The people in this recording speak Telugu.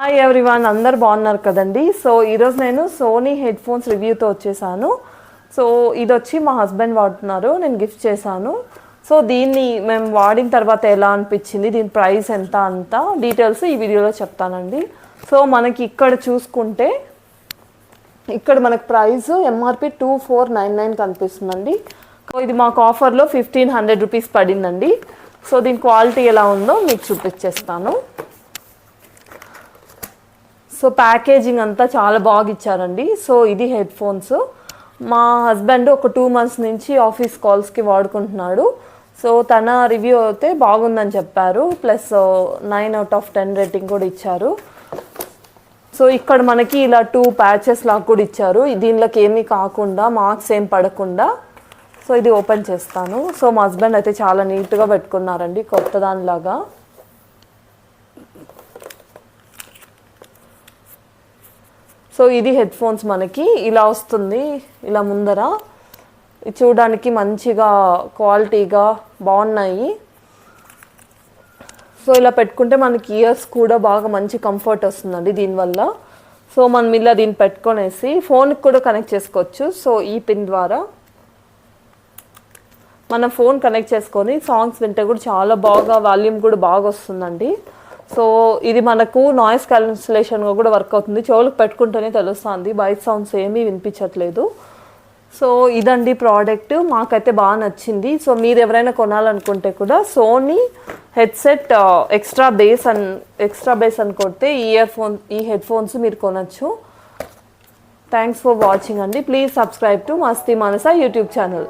హాయ్ ఎవ్రీవన్ అందరు బాగున్నారు కదండి. సో ఈరోజు నేను సోనీ హెడ్ ఫోన్స్ రివ్యూతో వచ్చేసాను. సో ఇది వచ్చి మా హస్బెండ్ వాడుతున్నారు నేను గిఫ్ట్ చేశాను. సో దీన్ని మేము వాడిన తర్వాత ఎలా అనిపించింది దీని ప్రైస్ ఎంత అంత డీటెయిల్స్ ఈ వీడియోలో చెప్తానండి. సో మనకి ఇక్కడ చూసుకుంటే ఇక్కడ మనకు price MRP two four nine nine కనిపిస్తుందండి. సో ఇది మాకు ఆఫర్లో ఫిఫ్టీన్ హండ్రెడ్ రూపీస్ పడిందండి. సో దీని క్వాలిటీ ఎలా ఉందో మీకు చూపించేస్తాను. సో ప్యాకేజింగ్ అంతా చాలా బాగా ఇచ్చారండి సో ఇది హెడ్ ఫోన్స్ మా హస్బెండ్ ఒక టూ మంత్స్ నుంచి ఆఫీస్ కాల్స్కి వాడుకుంటున్నాడు. సో తన రివ్యూ అయితే బాగుందని చెప్పారు. Plus nine out of ten rating కూడా ఇచ్చారు. సో ఇక్కడ మనకి ఇలా టూ ప్యాచెస్ లాగా కూడా ఇచ్చారు. దీనిలోకి ఏమీ కాకుండా మార్క్స్ ఏం పడకుండా. సో ఇది ఓపెన్ చేస్తాను. సో మా హస్బెండ్ అయితే చాలా నీట్గా పెట్టుకున్నారండి కొత్త దానిలాగా. సో ఇది హెడ్ ఫోన్స్ మనకి. ఇలా వస్తుంది. ఇలా ముందర. చూడడానికి మంచిగా క్వాలిటీగా బాగున్నాయి. సో ఇలా పెట్టుకుంటే మనకి ఇయర్స్ కూడా బాగా మంచి కంఫర్ట్ వస్తుందండి దీనివల్ల. సో మనం ఇలా దీన్ని పెట్టుకొనేసి ఫోన్కి కూడా కనెక్ట్ చేసుకోవచ్చు. సో ఈ పిన్ ద్వారా మన ఫోన్ కనెక్ట్ చేసుకొని సాంగ్స్ వింటే కూడా చాలా బాగా వాల్యూమ్ కూడా బాగా వస్తుందండి. సో ఇది మనకు నాయిస్ క్యాన్సిలేషన్గా కూడా వర్క్ అవుతుంది. చెవులకు పెట్టుకుంటేనే తెలుస్తుంది. బయట సౌండ్స్ ఏమీ వినిపించట్లేదు. సో ఇదండి ప్రోడక్ట్ మాకైతే బాగా నచ్చింది. సో మీరు ఎవరైనా కొనాలనుకుంటే కూడా సోనీ హెడ్సెట్ ఎక్స్ట్రా బేస్ అన్ ఎక్స్ట్రా బేస్ అని కొడితే ఈ ఇయర్ ఫోన్ ఈ హెడ్ ఫోన్స్ మీరు కొనచ్చు. థ్యాంక్స్ ఫర్ వాచింగ్ అండి. Please subscribe to Masti Manasa YouTube channel